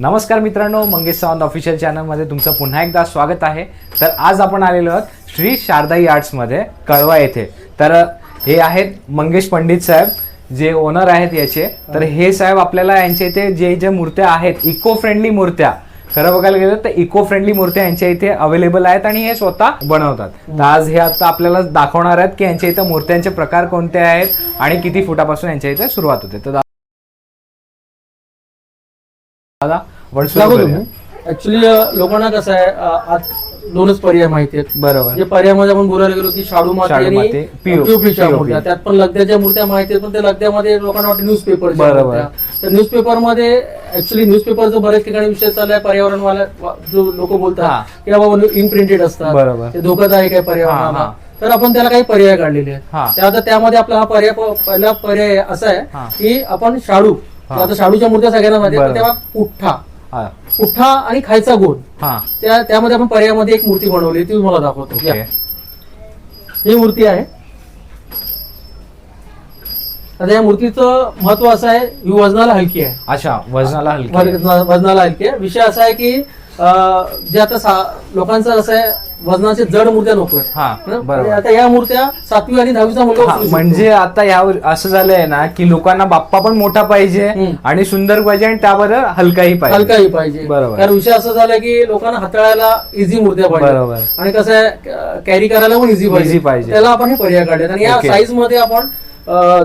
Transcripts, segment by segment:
नमस्कार मित्रांनो मंगेश सावंत ऑफिशियल चॅनलमध्ये तुमचं पुन्हा एकदा स्वागत आहे. तर आज आपण आलेलो आहोत श्री शारदाई आर्ट्समध्ये कळवा येथे. तर हे आहेत मंगेश पंडित साहेब जे ओनर आहेत याचे. तर हे साहेब आपल्याला यांच्या इथे जे जे मूर्त्या आहेत इको फ्रेंडली मूर्त्या खरं बघायला गेलं तर इको फ्रेंडली मूर्त्या यांच्या इथे अवेलेबल आहेत आणि हे स्वतः बनवतात. तर आज हे आता आपल्याला दाखवणार आहेत की यांच्या इथे मूर्त्यांचे प्रकार कोणते आहेत आणि किती फुटापासून यांच्या इथे सुरुवात होते. तर दादा ऍक्च्युली लोकांना कसं आहे आज दोनच पर्याय माहिती आहेत बरोबर जे पर्यायामध्ये आपण बोलायला गेलो की शाडू माती शाडू आणि माती, POP. पीओपीच्या मूर्त्या त्यात पण लगद्याच्या मूर्त्या माहिती आहेत पण त्या लगद्यामध्ये लोकांना वाटतं न्यूजपेपर बरोबर. तर न्यूजपेपरमध्ये ऍक्च्युली न्यूजपेपरचं बऱ्याच ठिकाणी विषय चाललाय पर्यावरण वाला जो लोक हा. बोलतात की बाबा इन प्रिंटेड असतात बरोबर. ते धोकादायक आहे हा, हा. तर आपण त्याला काही पर्याय काढलेले हा. आहेत त्या- आता त्यामध्ये आपला हा पर्याय पहिला पर्याय असा हा. आहे की आपण शाडू हा. आता शाडूच्या मूर्त्या सगळ्यांना माहिती बरोबर. तेव्हा पुठ्ठा पुठ्ठा आणि खायचा गोल हा. त्या त्यामध्ये आपण पर्यायामध्ये एक मूर्ती बनवली ती तुम्हाला दाखवतो. ही मूर्ती आहे. आता या मूर्तीचं महत्त्व असं आहे ही वजनाला हलकी आहे. अच्छा वजनाला हलकी वजनाला हलकी आहे. विषय असा आहे की जे आता लोकांचं असं आहे वजनाचे जड मूर्त्या नको आहेत? बरोबर आता या मूर्त्या सातवी आणि दहावीचा मुलगा. म्हणजे आता यावर असं झालंय ना की लोकांना बाप्पा पण मोठा पाहिजे. आणि सुंदर पाहिजे आणि त्याबरोबर हलकाही पाहिजे हलकाही पाहिजे बरोबर. कारण विषय असं झाला की लोकांना हाताळायला इझी मूर्त्या पाहिजे बरोबर आणि कसं आहे कॅरी करायला पण इझी पाहिजे. त्याला आपण हे पर्याय काढलेत आणि या. साईजमध्ये आपण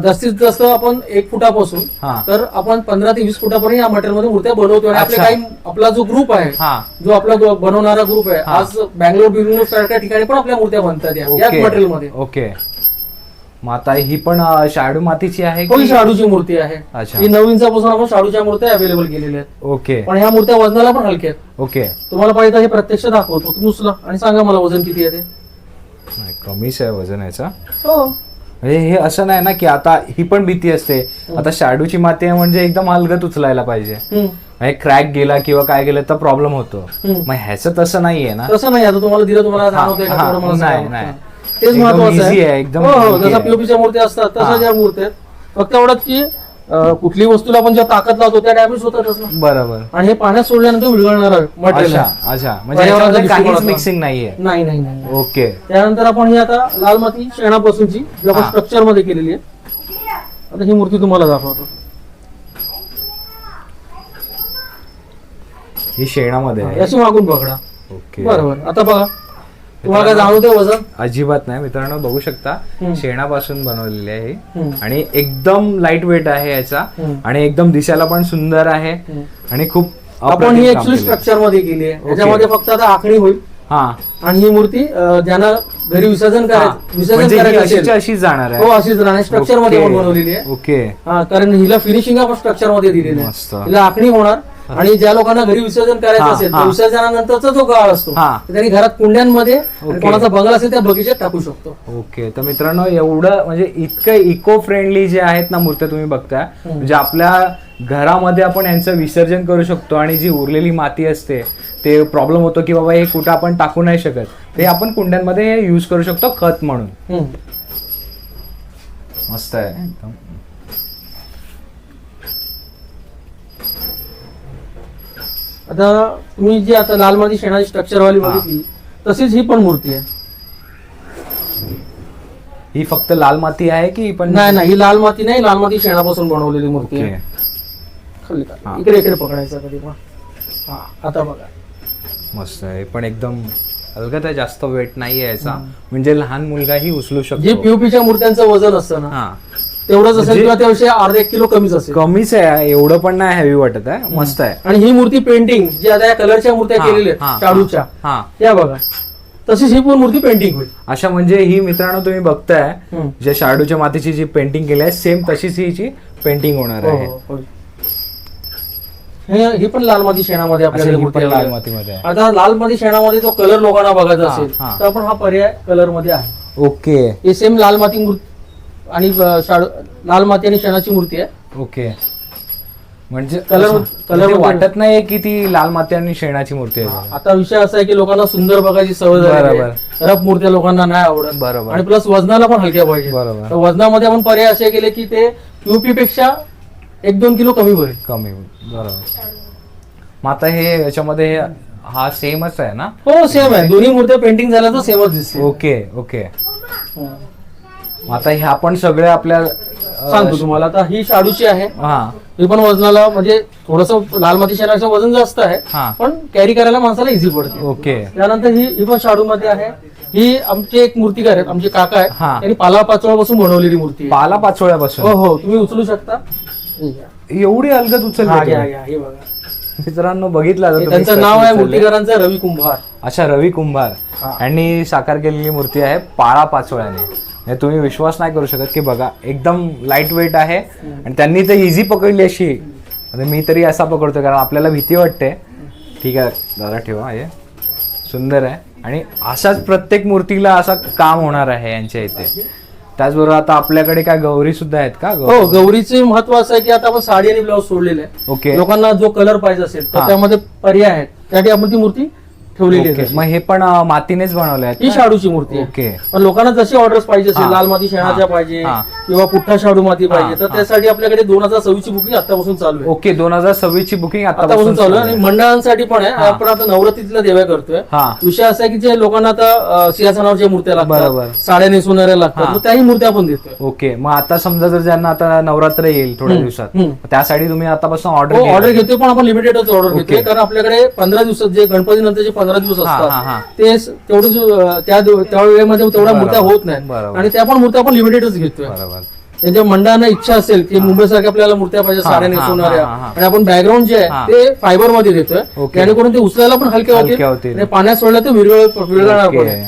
जास्तीत जास्त आपण एक फुटापासून हा. तर आपण पंधरा ते वीस फुटापर्यंत या मटेरियलमध्ये मूर्त्या बनवतो आणि आपले. काही आपला जो ग्रुप आहे हा. जो आपला जो बनवणारा ग्रुप आहे. आज बँगलोर बिंगलोर सारख्या ठिकाणी पण आपल्या मूर्त्या बनतात या- याच ओके. मटेरियलमध्ये ओके. मग आता ही पण शाडू मातीची आहे कोणी शाडूची मूर्ती आहे. अच्छा. ही नऊ इंचापासून आपण शाडूच्या मूर्त्या अवेलेबल केलेल्या आहेत. ओके. पण ह्या मूर्त्या वजनाला पण हलक्या आहेत. ओके. तुम्हाला पाहिजे हे प्रत्यक्ष दाखवतो. तुम्ही उचला आणि सांगा मला वजन किती आहे ते. कमीच आहे वजन याचा. हो. म्हणजे हे असं नाही ना की आता ही पण भीती असते आता शाडूची माती आहे म्हणजे एकदम हलगत उचलायला पाहिजे. म्हणजे क्रॅक गेला किंवा काय गेलं तर प्रॉब्लेम होतो. मग ह्याचं तसं नाहीये ना तसं नाही आता तुम्हाला दिलं तुम्हाला जाणवतंय का तेवढं मला नाही, सांगा. नाही. तेच एकदम महत्वाचं easy आहे, आहे एकदम हो, हो, easy जसं आहे. पीओपीच्या मूर्त्या असतात. तसं ज्या मूर्त्या आहेत फक्त एवढंच की कुठली वस्तूला आपण ज्या ताकद लावतो त्या डॅमेज होतातच ना. बरोबर. आणि हे पाण्यात सोडल्यानंतर विरघळणार मटेरियल अच्छा अच्छा. म्हणजे पर्यावरणाचा याच्यामध्ये काहीच. मिक्सिंग नाहीये. नाही नाही नाही नाही. ओके. त्यानंतर आपण ही आता लाल माती शेणापासूनची जी आपण हा. स्ट्रक्चरमध्ये केलेली आहे. आता ही मूर्ती तुम्हाला दाखवतो. ही शेणामध्ये आहे. याची मागून पकडा ओके. बरोबर. आता बघा. तुम्हाला काय जाणवते वजन. अजिबात नाही. मित्रांनो बघू शकता. शेणापासून बनवलेली आहे ही. आणि एकदम लाइट वेट आहे याचा. आणि एकदम दिसायला पण सुंदर आहे. आणि खूप आपण ही केलंय. स्ट्रक्चरमध्ये केली आहे. याच्यामध्ये फक्त आता आखणी होईल. हा. आणि ही मूर्ती ज्यांना घरी विसर्जन हा. करायचं विसर्जन म्हणजे ही करायचं अशीच जाणार हो आहे. अशीच राहणार स्ट्रक्चरमध्ये बनवलेली आहे. ओके. हा कारण हिला फिनिशिंग आपण स्ट्रक्चरमध्ये दिलेली. आहे. हिला आखणी होणार. आणि ज्या लोकांना घरी विसर्जन करायचं असेल. तर विसर्जनानंतरचा जो काळ असतो त्यांनी घरात कुंड्यांमध्ये. कोणाचा बंगला असेल त्या बगीच्यात टाकू शकतो ओके तर मित्रांनो एवढं म्हणजे इतकं इको फ्रेंडली जे आहेत ना मूर्त्या तुम्ही बघताय. म्हणजे आपल्या घरामध्ये आपण यांचं विसर्जन करू शकतो आणि जी उरलेली माती असते ते प्रॉब्लेम होतो की बाबा हे कुठं आपण टाकू नाही शकत ते आपण कुंड्यांमध्ये युज करू शकतो खत म्हणून. मस्त आहे आता तुम्ही जी आता लाल माती शेणाची स्ट्रक्चर वाली हा. बघितली तशीच ही पण मूर्ती आहे. ही फक्त लाल माती आहे की पण नाही नाही ही लाल माती नाही लाल माती शेणापासून बनवलेली मूर्ती ओके. आहे खाली? हा. इकडे इकडे पकडायचं कधी पण. हा आता बघा. मस्त आहे. पण एकदम हलकत आहे जास्त वेट नाही आहे याचा म्हणजे लहान मुलगाही उचलू जे शकतो पीओपीच्या मूर्त्यांचं वजन असतं ना हा. तेवढंच असेल म्हणजे- किंवा त्याविषयी अर्धा एक किलो कमीच असेल. कमीच आहे एवढं पण नाही हेवी वाटत आहे मस्त आहे. आणि ही मूर्ती पेंटिंग जी आता या कलरच्या मूर्त्या हा, केलेल्या हा, आहेत शाडूच्या हा. या बघा. तशीच ही पण मूर्ती पेंटिंग होईल. अशा म्हणजे ही मित्रांनो तुम्ही बघताय हम्म. जे शाडूच्या मातीची जी पेंटिंग केली आहे सेम तशीच हिची पेंटिंग होणार हो, आहे. हो, होईल. हे- ही पण लाल माती शेणामध्ये ही पण लाल. मातीमध्ये आता लाल माती शेणामध्ये जो कलर लोकांना बघायचा हा, असेल हा. तर आपण हा पर्याय कलरमध्ये आहे. ओके. हे सेम लाल माती मूर्ती आणि शाडू लाल माती आणि शेणाची मूर्ती आहे. ओके. म्हणजे असं- color म्हणजे वाटत नाही की ती लाल माती आणि शेणाची मूर्ती आहे आता विषय असा आहे की लोकांना सुंदर बघायची सवय झाली बरोबर. आहे. रफ मूर्त्या लोकांना नाही आवडत. बरोबर. आणि प्लस वजनाला पण हलक्या पाहिजे. बरोबर. तर वजनामध्ये आपण पर्याय असे केले की ते युपी पेक्षा एक दोन किलो कमी भरेल कमी बरोबर. मग आता हे याच्यामध्ये हे- हा सेमच आहे ना? हो सेम आहे. दोन्ही मूर्त्या पेंटिंग झाल्या तर सेमच दिसते ओके ओके. हं. मग आता ह्या पण सगळे आपल्या सांगतो तुम्हाला. आता ही शाडूची आहे. हा. ही पण वजनाला म्हणजे थोडस लाल माती शेणाचं वजन जास्त आहे. हा. पण कॅरी करायला माणसाला इझी पडते. ओके. त्यानंतर ही ही पण शाडू मध्ये आहे. ही आमचे एक मूर्तीकार आहेत. आमचे काका आहेत. हा. त्यांनी पाला पाचोळ्यापासून बनवलेली मूर्ती. पाला पाचोळ्यापासून? हो हो. तुम्ही उचलू शकता. हे. एवढी अलगद हा, उचल हे. मित्रांनो बघितलं हे त्यांचं नाव आहे. मूर्तीकारांचं रवी कुंभार. अच्छा रवी कुंभार. हा. यांनी साकार केलेली मूर्ती आहे पाळा पाचोळ्याने. म्हणजे तुम्ही विश्वास नाही करू शकत की बघा एकदम लाइट वेट आहे आणि त्यांनी तर इझी पकडली अशी. म्हणजे मी तरी असा पकडतो कारण आपल्याला भीती वाटते. ठीक आहे दादा ठेवा हे. सुंदर आहे. आणि अशाच प्रत्येक मूर्तीला असं काम होणार आहे यांच्या इथे. त्याचबरोबर आता आपल्याकडे काय गौरी सुद्धा आहेत का? हो गौरीचे महत्त्व असं आहे की आता आपण साडी आणि ब्लाऊज सोडलेले आहे ओके लोकांना जो कलर पाहिजे असेल तर. त्यामध्ये पर्याय आहेत. त्यासाठी आपण ती मूर्ती ठेवलेली आहे मग हे पण अं, मातीनेच बनवले ही का? शाडूची मूर्ती आहे ओके पण लोकांना जशी ऑर्डर्स पाहिजे असेल. लाल माती शेणाच्या हा. पाहिजे हा. किंवा पुठ्ठा शाडू माती हा. पाहिजे तर हा. त्यासाठी आपल्याकडे दोन हजार सव्वीस ची बुकिंग आतापासून चालू आहे ओके दोन हजार सव्वीस ची बुकिंग आतापासून चालू आहे आणि मंडळांसाठी पण आहे हा. आपण आता नवरात्रीतल्या देव्या करतोय हा विषय असा आहे की जे लोकांना आता अं, सिंहासनावरच्या मूर्त्या बरोबर. लागतात साड्या नेसवणाऱ्या लागतात. मग त्याही मूर्त्या आपण देतोय ओके मग आता समजा जर ज्यांना आता नवरात्र येईल थोड्या हम्म, दिवसात हम्म. त्यासाठी तुम्ही आतापासून ऑर्डर ऑर्डर घेतोय पण आपण लिमिटेडच ऑर्डर ओके. घेतोय कारण आपल्याकडे पंधरा दिवसात जे गणपती नंतर जे पंधरा दिवस हा. असतात ते तेवढं जो, त्या दिव- त्या वेळेमध्ये तेवढ्या मूर्त्या. होत नाहीत बरोबर. आणि त्या पण मूर्त्या आपण लिमिटेडच घेतोय बरोबर त्यांच्या मंडळांना इच्छा असेल की मुंबई सारख्या आपल्याला मूर्त्या पाहिजे हा, साड्या हा, नेसवणाऱ्या हा, हा. आणि आपण बॅकग्राऊंड जे हा. आहे ते फायबरमध्ये देतोय ओके. जेणेकरून ते उचलायला पण हलके हलक्या होतील होतील. आणि पाण्यात सोडल्या ते विरघळ विरघळणार पण ओके. आहे.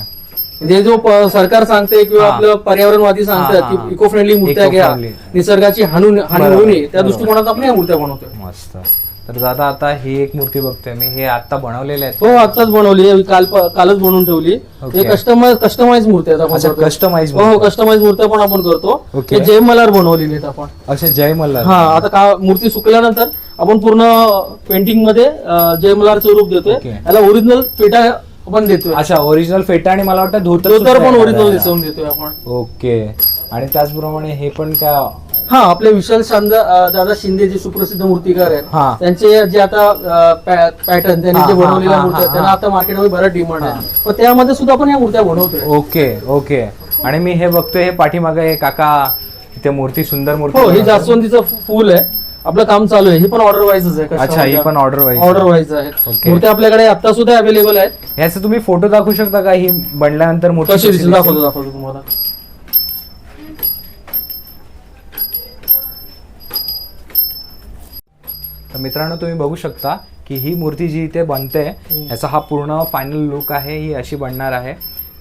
म्हणजे जो प- सरकार सांगते किंवा हा. आपलं पर्यावरणवादी सांगतात हा, की. इको फ्रेंडली मूर्त्या घ्या Eco-friendly. निसर्गाची हानी हानी बरोबर. होऊ नये त्या बरोबर. दृष्टिकोनात आपण या मूर्त्या बनवतोय मस्त तर दादा आता ही एक मूर्ती बघतोय मी हे आता बनवलेले आहेत हो आताच बनवली आहे. काल कालच बनवून ठेवली. हे कस्टमाइज कस्टमाइज मूर्ती आहेत अच्छा. कस्टमाइज हो हो कस्टमाइज मूर्त्या पण आपण करतो. हे जय मल्हार बनवलेली आहेत आपण अच्छा जय मल्हार हा आता का मूर्ती सुकल्यानंतर आपण पूर्ण पेंटिंगमध्ये अं, जय मल्हारचं रूप देतोय ओके. याला ओरिजिनल फेटा आपण देतोय अच्छा ओरिजिनल फेटा आणि मला वाटतं धोतर तर पण आहे ओरिजिनल दादा. दिसवून देतोय आपण ओके आणि त्याचप्रमाणे हे पण काय हा आपले विशाल शांदा दादा शिंदे जे सुप्रसिद्ध मूर्तिकार आहेत त्यांचे जे आता पॅटर्न त्यांनी जे बनवलेल्या मूर्त्या त्यांना. आता मार्केटमध्ये बऱ्याच डिमांड आहे. पण त्यामध्ये सुद्धा आपण या मूर्त्या बनवतोय. Okay okay. आणि मी हे बघतोय हे पाठीमागे हे काका इथे मूर्ती सुंदर मूर्ती हो हे. जास्वंदीचं फुल आहे. आपलं काम चालू आहे. ही पण ऑर्डर वाईजच आहे अच्छा ही पण ऑर्डर वाईज ऑर्डर वाईज आहे. ओके. मूर्त्या आपल्याकडे आता सुद्धा अवेलेबल आहेत. ह्याचे तुम्ही फोटो दाखवू शकता का? ही बनल्यानंतर मूर्ती? दाखवतो दाखवतो तुम्हाला. तर मित्रांनो तुम्ही बघू शकता की ही मूर्ती जी इथे बनते याचा हा पूर्ण फायनल लुक आहे ही अशी बनणार आहे.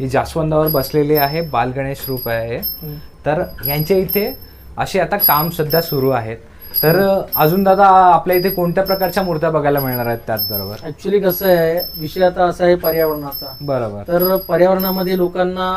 ही जास्वंदावर बसलेली आहे बाल गणेश रूप आहे. हे. तर यांच्या इथे असे आता काम सध्या सुरू आहेत. तर अजून दादा आपल्या इथे कोणत्या प्रकारच्या मूर्त्या बघायला मिळणार आहेत त्याचबरोबर? ऍक्च्युली कसं आहे विषय आता असा आहे पर्यावरणाचा. बरोबर. तर पर्यावरणामध्ये लोकांना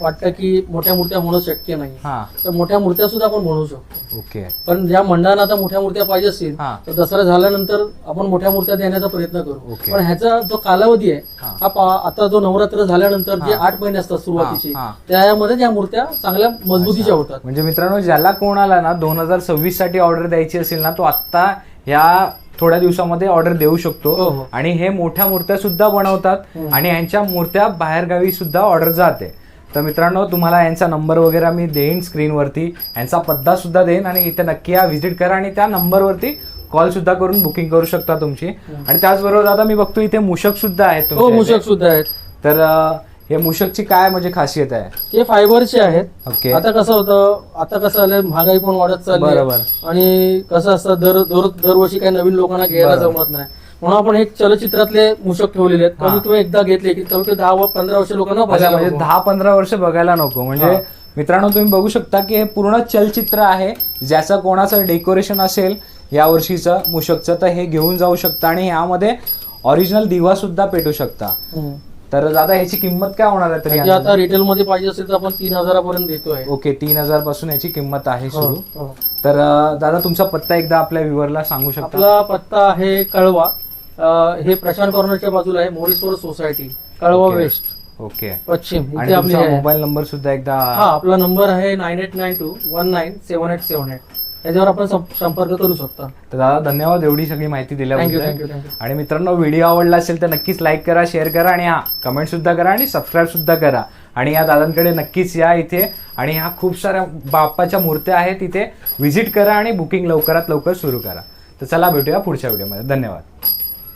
वाटतं की मोठ्या मूर्त्या होणं शक्य नाही हा तर मोठ्या मूर्त्या सुद्धा आपण बनवू शकतो ओके पण ज्या मंडळांना आता मोठ्या मूर्त्या पाहिजे असतील हा तर दसरा झाल्यानंतर आपण मोठ्या मूर्त्या देण्याचा प्रयत्न करू ओके. पण ह्याचा जो कालावधी आहे हा. हा पा- आता जो नवरात्र झाल्यानंतर जे हा. आठ महिने असतात सुरुवातीचे हा, हा. त्यामध्ये त्या मूर्त्या चांगल्या मजबूतीच्या होतात म्हणजे मित्रांनो ज्याला कोणाला ना दोन हजार सव्वीससाठी ऑर्डर द्यायची असेल ना तो आत्ता ह्या थोड्या दिवसामध्ये ऑर्डर देऊ हो, शकतो हो. आणि हे मोठ्या मूर्त्या सुद्धा बनवतात हम्म. आणि यांच्या मूर्त्या बाहेरगावी सुद्धा ऑर्डर जाते तर मित्रांनो तुम्हाला यांचा नंबर वगैरे मी देईन स्क्रीनवरती. यांचा पत्ता सुद्धा देईन आणि इथे नक्की या व्हिजिट करा आणि त्या नंबरवरती कॉल सुद्धा करून बुकिंग करू शकता तुमची. आणि त्याचबरोबर आता मी बघतो इथे मूषक सुद्धा आहेत हो इथे. सुद्धा आहेत. तर हे मूषकची काय म्हणजे खासियत आहे? हे फायबरचे आहेत. ओके. आता कसं होतं आता कसं झालंय महागाई पण वाढत चालली. बरोबर. आणि कसं असतं दर दर दरवर्षी काही नवीन लोकांना घ्यायला. जमत नाही. म्हणून आपण एक चलचित्रातले मूषक ठेवलेले आहेत हा. कमीत कमी एकदा घेतले की कमी दहा व पंधरा वर्ष लोकांना बघायला म्हणजे नको. दहा पंधरा वर्ष बघायला नको म्हणजे हा. मित्रांनो तुम्ही बघू शकता की हे पूर्ण चलचित्र आहे ज्याचं कोणाचं डेकोरेशन असेल या वर्षीचं मूषकचं तर हे घेऊन जाऊ शकता आणि यामध्ये ऑरिजिनल दिवा सुद्धा पेटू शकता हम्म. तर दादा ह्याची किंमत काय होणार आहे म्हणजे आता तरी रिटेल मध्ये पाहिजे असेल तर आपण तीन हजारापर्यंत देतोय ओके तीन हजारपासून याची किंमत आहे हो, सुरू हो. तर अं, दादा तुमचा पत्ता एकदा आपल्या व्ह्युअरला सांगू शकता आपला पत्ता आहे कळवा हे प्रशांत कॉर्नरच्या बाजूला आहे Moreshwar society Kalwa. West okay पश्चिम आणि इथे आपली तुमचा आहे. मोबाईल नंबर सुद्धा एकदा हा आपला नंबर आहे nine eight nine two one nine seven eight seven eight याच्यावर आपण सं- संपर्क करू शकता. तर दादा धन्यवाद एवढी सगळी माहिती थँक्यू दिल्याबद्दल थँक्यू थँक्यू आणि मित्रांनो व्हिडिओ आवडला असेल तर नक्कीच लाईक करा शेअर करा आणि हा कमेंट सुद्धा करा आणि सबस्क्राईब सुद्धा करा. आणि या दादांकडे नक्कीच या इथे. आणि ह्या खूप साऱ्या बाप्पाच्या मूर्त्या आहेत इथे. व्हिजिट करा आणि बुकिंग लवकरात लवकर सुरू करा. तर चला भेटूया पुढच्या व्हिडिओमध्ये धन्यवाद.